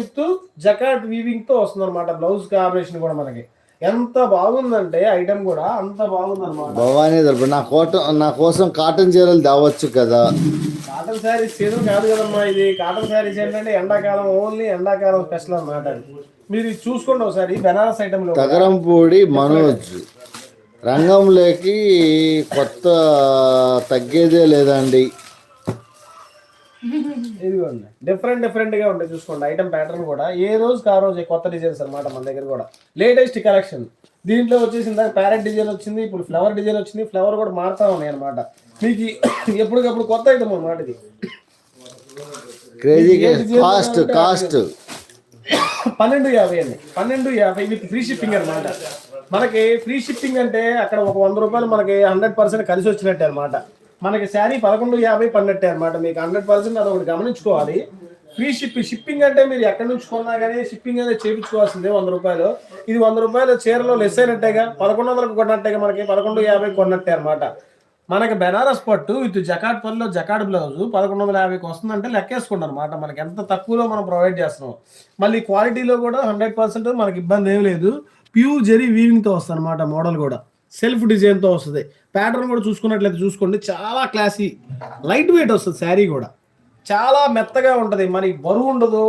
With జకాట్ వీవింగ్తో వస్తుంది అనమాట బ్లౌజ్ కాంబినేషన్ కూడా మనకి. ఎంత బాగుందంటే ఐటమ్ కూడా అంత బాగుంది అనమాట భవానీ నా కోట నా కోసం కాటన్ చీరలు తేవచ్చు కదా. కాటన్ శారీస్ సీజన్ కాదు కదమ్మా ఇది. కాటన్ శారీస్ ఏంటంటే ఎండాకాలం ఓన్లీ ఎండాకాలం స్పెషల్ అన్నమాట ఇది. మీరు ఇది చూసుకోండి ఒకసారి బెనారస్ ఐటమ్లో తగరంపూడి మనోజ్. రంగంలోకి కొత్త తగ్గేదే లేదండి. ఇదిగోండి డిఫరెంట్ డిఫరెంట్గా ఉంటాయి చూసుకోండి. ఐటమ్ ప్యాటర్న్ కూడా ఏ రోజుకి ఆ రోజు కొత్త డిజైన్స్ అన్నమాట మన దగ్గర కూడా. లేటెస్ట్ కలెక్షన్ దీంట్లో వచ్చేసి ఇందాక ప్యారెట్ డిజైన్ వచ్చింది ఇప్పుడు ఫ్లవర్ డిజైన్ వచ్చింది ఫ్లవర్ కూడా మారుతా ఉన్నాయి అనమాట మీకు ఎప్పటికప్పుడు కొత్త ఐటమ్ అన్నమాట ఇది. క్రేజీ కాస్ట్ కాస్ట్ పన్నెండు యాభై అండి. పన్నెండు యాభై విత్ ఫ్రీ షిప్పింగ్ అన్నమాట. మనకి ఫ్రీ షిప్పింగ్ అంటే అక్కడ ఒక వంద రూపాయలు మనకి హండ్రెడ్ పర్సెంట్ కలిసి వచ్చినట్టే అనమాట మనకి శారీ పదకొండు యాభై పన్నెట్టే అనమాట మీకు హండ్రెడ్ పర్సెంట్ అది ఒకటి గమనించుకోవాలి. ఫ్రీ షిప్పింగ్ షిప్పింగ్ అంటే మీరు ఎక్కడి నుంచి కొన్నా కానీ షిప్పింగ్ అనేది చేయించుకోవాల్సిందే వంద రూపాయలు. ఇది వంద రూపాయలు చీరలో లెస్ అయినట్టేగా పదకొండు వందలకు కొన్నట్టేగా మనకి పదకొండు యాభై కొన్నట్టే అనమాట మనకి బెనారస్ పట్టు విత్ జకాట్ పల్లో జకాట్ బ్లౌజ్ పదకొండు వందల యాభైకి వస్తుందంటే లెక్కేసుకోండి అనమాట మనకి ఎంత తక్కువలో మనం ప్రొవైడ్ చేస్తున్నాం. మళ్ళీ క్వాలిటీలో కూడా హండ్రెడ్ పర్సెంట్ మనకి ఇబ్బంది ఏం లేదు. ప్యూర్ జెరీ వీవింగ్తో వస్తుంది అనమాట మోడల్ కూడా. సెల్ఫ్ డిజైన్తో వస్తుంది. ప్యాటర్న్ కూడా చూసుకున్నట్లయితే చూసుకోండి. చాలా క్లాసీ లైట్ వెయిట్ వస్తుంది శారీ కూడా. చాలా మెత్తగా ఉంటుంది. మరి బరువు ఉండదు.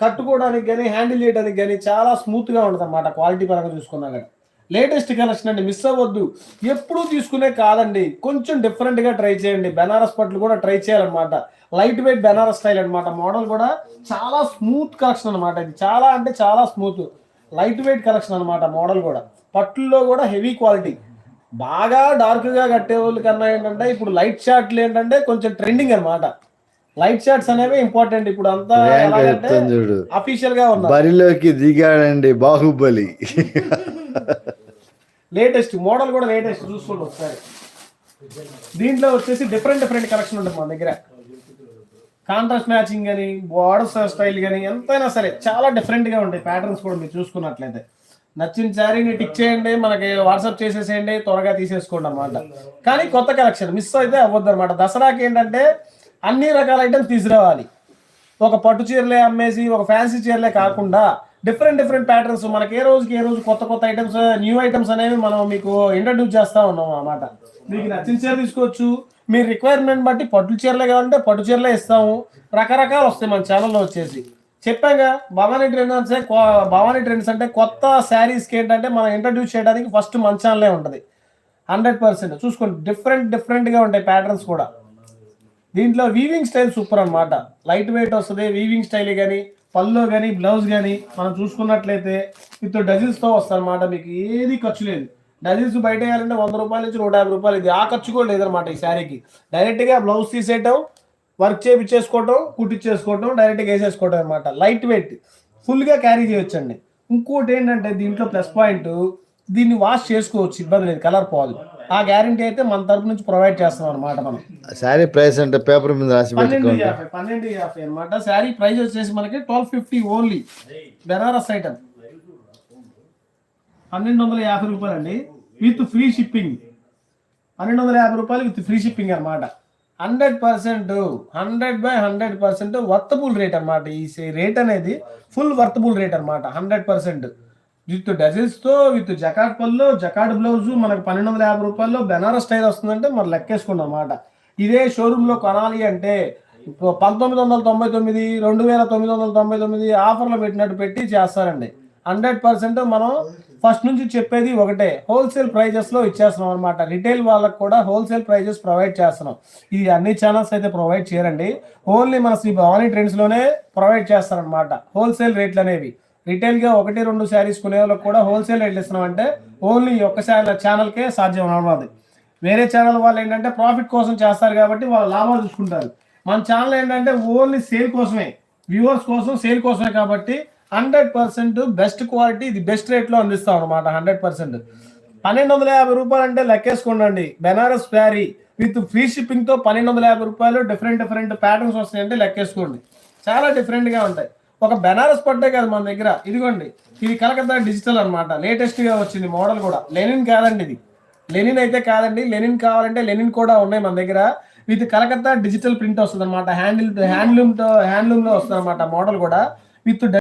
కట్టుకోవడానికి కానీ హ్యాండిల్ చేయడానికి కానీ చాలా స్మూత్గా ఉంటుంది అన్నమాట క్వాలిటీ పరంగా చూసుకున్నా కానీ లేటెస్ట్ కలెక్షన్ అండి. మిస్ అవ్వద్దు. ఎప్పుడూ తీసుకునే కాదండి. కొంచెం డిఫరెంట్గా ట్రై చేయండి. బెనారస్ పట్లు కూడా ట్రై చేయాలన్నమాట. లైట్ వెయిట్ బెనారస్ స్టైల్ అన్నమాట. మోడల్ కూడా చాలా స్మూత్ కలెక్షన్ అనమాట ఇది చాలా అంటే చాలా స్మూత్ లైట్ వెయిట్ కలెక్షన్ అనమాట మోడల్ కూడా. పట్టుల్లో కూడా హెవీ క్వాలిటీ. బాగా డార్క్గా కట్టే వాళ్ళు కన్నా ఏంటంటే ఇప్పుడు లైట్ షార్ట్లు ఏంటంటే కొంచెం ట్రెండింగ్ అన్నమాట. లైట్ షార్ట్స్ అనేవి ఇంపార్టెంట్. ఇప్పుడు అంతా చూడు. అఫీషియల్గా ఉన్నారు. బరిలోకి దిగాడండి బాహుబలి. లేటెస్ట్ మోడల్ కూడా లేటెస్ట్ చూసుకోండి ఒకసారి. దీంట్లో వచ్చేసి డిఫరెంట్ డిఫరెంట్ కలెక్షన్ ఉంటుంది మన దగ్గర. కాంట్రాస్ట్ మ్యాచింగ్ కానీ బార్డర్ స్టైల్ కానీ ఎంతైనా సరే చాలా డిఫరెంట్గా ఉంటాయి. ప్యాటర్న్స్ కూడా మీరు చూసుకున్నట్లయితే. నచ్చిన శారీని టిక్ చేయండి మనకి వాట్సాప్ చేసేసేయండి త్వరగా తీసేసుకోండి అన్నమాట. కానీ కొత్త కలెక్షన్ మిస్ అయితే అవ్వద్దు అనమాట దసరాకి ఏంటంటే అన్ని రకాల ఐటమ్స్ తీసుకురావాలి. ఒక పట్టు చీరలే అమ్మేసి ఒక ఫ్యాన్సీ చీరలే కాకుండా డిఫరెంట్ డిఫరెంట్ ప్యాటర్న్స్ మనకి ఏ రోజుకి ఏ రోజు కొత్త కొత్త ఐటమ్స్ న్యూ ఐటమ్స్ అనేవి మనం మీకు ఇంట్రడ్యూస్ చేస్తా ఉన్నాం అనమాట మీకు నచ్చిన చీర తీసుకోవచ్చు. మీ రిక్వైర్మెంట్ బట్టి పట్టు చీరలే కావాలంటే పట్టు చీరలే ఇస్తాము. రకరకాలు వస్తాయి మన ఛానల్లో వచ్చేసి. చెప్పాగా భవానీ ట్రెండ్స్ భవానీ ట్రెండ్స్ అంటే కొత్త శారీస్కి ఏంటంటే మనం ఇంట్రడ్యూస్ చేయడానికి ఫస్ట్ మంచాలనే ఉంటుంది. హండ్రెడ్ పర్సెంట్ చూసుకోండి డిఫరెంట్ డిఫరెంట్గా ఉంటాయి ప్యాటర్న్స్ కూడా. దీంట్లో వీవింగ్ స్టైల్ సూపర్ అనమాట లైట్ వెయిట్ వస్తుంది వీవింగ్ స్టైల్ కానీ పళ్ళు కానీ బ్లౌజ్ కానీ మనం చూసుకున్నట్లయితే విత్ డజిల్స్తో వస్తుంది మీకు. ఏది ఖర్చు లేదు. డజిల్స్ బయట వేయాలంటే వంద రూపాయల నుంచి నూట యాభై రూపాయలు. ఇది ఆ ఖర్చు కూడా లేదనమాట ఈ శారీకి. డైరెక్ట్గా బ్లౌజ్ తీసేయటం వర్క్ చేపించేసుకోవటం కుట్టించేసుకోవటం డైరెక్ట్గా వేసేసుకోవటం అనమాట లైట్ వెయిట్ ఫుల్గా క్యారీ చేయొచ్చండి. ఇంకోటి ఏంటంటే దీంట్లో ప్లస్ పాయింట్ దీన్ని వాష్ చేసుకోవచ్చు ఇబ్బంది లేదు కలర్ పోదు. ఆ గ్యారంటీ అయితే మన తరపు నుంచి ప్రొవైడ్ చేస్తున్నాం అనమాట మనం. శారీ ప్రైస్ అంటే పేపర్ మీద రాసి పన్నెండు యాభై పన్నెండు యాభై అనమాట శారీ ప్రైస్ వచ్చేసి మనకి twelve fifty only Banaras item పన్నెండు వందల యాభై రూపాయలు అండి విత్ ఫ్రీ షిప్పింగ్ పన్నెండు వందల యాభై రూపాయలు విత్ ఫ్రీ షిప్పింగ్ అనమాట hundred percent hundred by hundred percent worthable rate అనమాట ఈ రేట్ అనేది ఫుల్ వర్తబుల్ రేట్ అనమాట హండ్రెడ్ పర్సెంట్. విత్ డజన్స్తో విత్ జకాట్ పళ్ళు జకాట్ బ్లౌజ్ మనకు పన్నెండు వందల యాభై రూపాయల్లో బెనారస్ స్టైల్ వస్తుందంటే మరి లెక్కేసుకున్నాం అనమాట ఇదే షోరూంలో కొనాలి అంటే ఇప్పుడు పంతొమ్మిది వందల తొంభై తొమ్మిది రెండు వేల తొమ్మిది వందల తొంభై తొమ్మిది ఆఫర్లో పెట్టినట్టు పెట్టి చేస్తారండి. హండ్రెడ్ పర్సెంట్ మనం ఫస్ట్ నుంచి చెప్పేది ఒకటే. హోల్సేల్ ప్రైజెస్లో ఇచ్చేస్తున్నాం అనమాట రిటైల్ వాళ్ళకి కూడా హోల్సేల్ ప్రైజెస్ ప్రొవైడ్ చేస్తున్నాం. ఇది అన్ని ఛానల్స్ అయితే ప్రొవైడ్ చేయరండి. ఓన్లీ మన శ్రీ భవానీ ట్రెండ్స్లోనే ప్రొవైడ్ చేస్తారనమాట హోల్సేల్ రేట్లు అనేవి. రిటైల్గా ఒకటి రెండు శారీస్ కొనే వాళ్ళకి కూడా హోల్సేల్ రేట్లు ఇస్తున్నాం అంటే ఓన్లీ ఒక్క ఒక్క ఛానల్కే సాధ్యం అవ్వదు వేరే ఛానల్ వాళ్ళు ఏంటంటే ప్రాఫిట్ కోసం చేస్తారు కాబట్టి వాళ్ళు లాభాలు చూసుకుంటారు. మన ఛానల్ ఏంటంటే ఓన్లీ సేల్ కోసమే. వ్యూవర్స్ కోసం సేల్ కోసమే కాబట్టి హండ్రెడ్ పర్సెంట్ బెస్ట్ క్వాలిటీ ఇది బెస్ట్ రేట్లో అందిస్తాం అనమాట హండ్రెడ్ పర్సెంట్. పన్నెండు వందల యాభై రూపాయలు అంటే లెక్కేసుకోండి బెనారస్ ప్యారీ విత్ ఫ్రీ షిప్పింగ్తో పన్నెండు వందల యాభై రూపాయలు డిఫరెంట్ డిఫరెంట్ ప్యాటర్న్స్ వస్తాయంటే లెక్కేసుకోండి. చాలా డిఫరెంట్గా ఉంటాయి. ఒక బెనారస్ పట్టే కాదు మన దగ్గర. ఇదిగోండి ఇది కలకత్తా డిజిటల్ అన్నమాట. లేటెస్ట్గా వచ్చింది మోడల్ కూడా. లెనిన్ కాదండి ఇది. లెనిన్ అయితే కాదండి. లెనిన్ కావాలంటే లెనిన్ కూడా ఉన్నాయి మన దగ్గర. విత్ కలకత్తా డిజిటల్ ప్రింట్ వస్తుంది అనమాట హ్యాండిల్ హ్యాండ్లూమ్ హ్యాండ్లూమ్లో వస్తుంది అనమాట మోడల్ కూడా. విత్